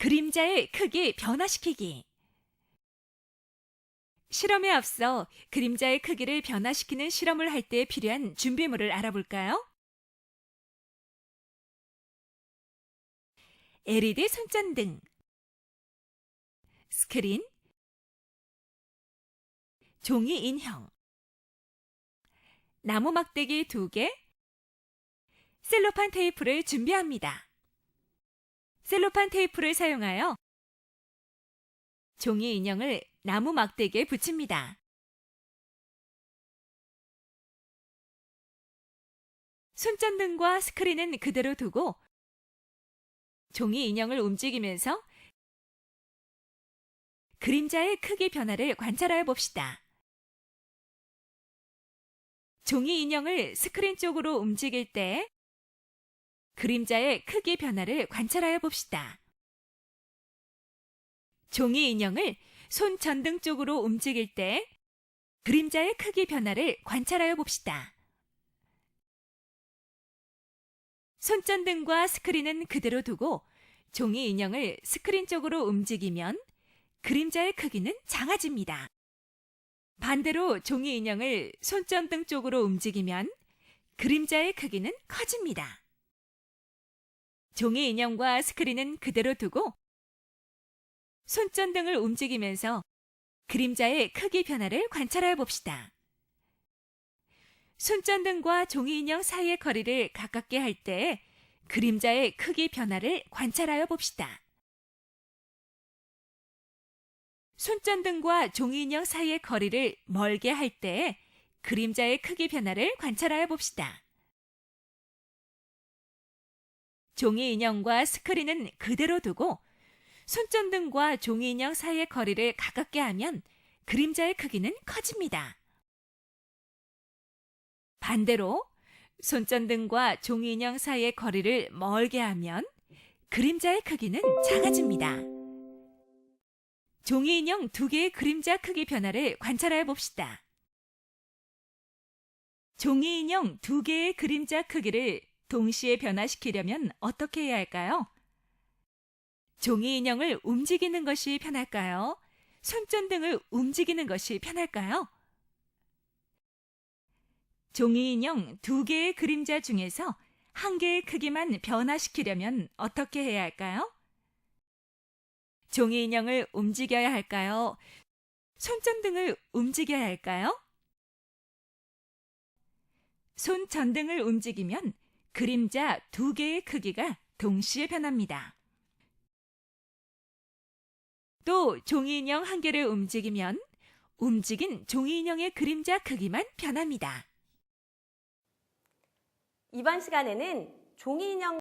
그림자의 크기 변화시키기. 실험에 앞서 그림자의 크기를 변화시키는 실험을 할 때 필요한 준비물을 알아볼까요? LED 손전등, 스크린, 종이 인형, 나무 막대기 2개, 셀로판 테이프를 준비합니다. 셀로판 테이프를 사용하여 종이 인형을 나무 막대기에 붙입니다. 손전등과 스크린은 그대로 두고 종이 인형을 움직이면서 그림자의 크기 변화를 관찰하여 봅시다. 종이 인형을 스크린 쪽으로 움직일 때 그림자의 크기 변화를 관찰하여 봅시다. 종이 인형을 손 전등 쪽으로 움직일 때 그림자의 크기 변화를 관찰하여 봅시다. 손전등과 스크린은 그대로 두고 종이 인형을 스크린 쪽으로 움직이면 그림자의 크기는 작아집니다. 반대로 종이 인형을 손전등 쪽으로 움직이면 그림자의 크기는 커집니다. 종이 인형과 스크린은 그대로 두고 손전등을 움직이면서 그림자의 크기 변화를 관찰해 봅시다. 손전등과 종이 인형 사이의 거리를 가깝게 할 때 그림자의 크기 변화를 관찰하여 봅시다. 손전등과 종이 인형 사이의 거리를 멀게 할 때 그림자의 크기 변화를 관찰하여 봅시다. 종이 인형과 스크린은 그대로 두고 손전등과 종이 인형 사이의 거리를 가깝게 하면 그림자의 크기는 커집니다. 반대로 손전등과 종이 인형 사이의 거리를 멀게 하면 그림자의 크기는 작아집니다. 종이 인형 두 개의 그림자 크기 변화를 관찰해 봅시다. 종이 인형 두 개의 그림자 크기를 동시에 변화시키려면 어떻게 해야 할까요? 종이 인형을 움직이는 것이 편할까요? 손전등을 움직이는 것이 편할까요? 종이 인형 두 개의 그림자 중에서 한 개의 크기만 변화시키려면 어떻게 해야 할까요? 종이 인형을 움직여야 할까요? 손전등을 움직여야 할까요? 손전등을 움직이면 그림자 두 개의 크기가 동시에 변합니다. 또 종이 인형 한 개를 움직이면 움직인 종이 인형의 그림자 크기만 변합니다. 이번 시간에는 종이 인형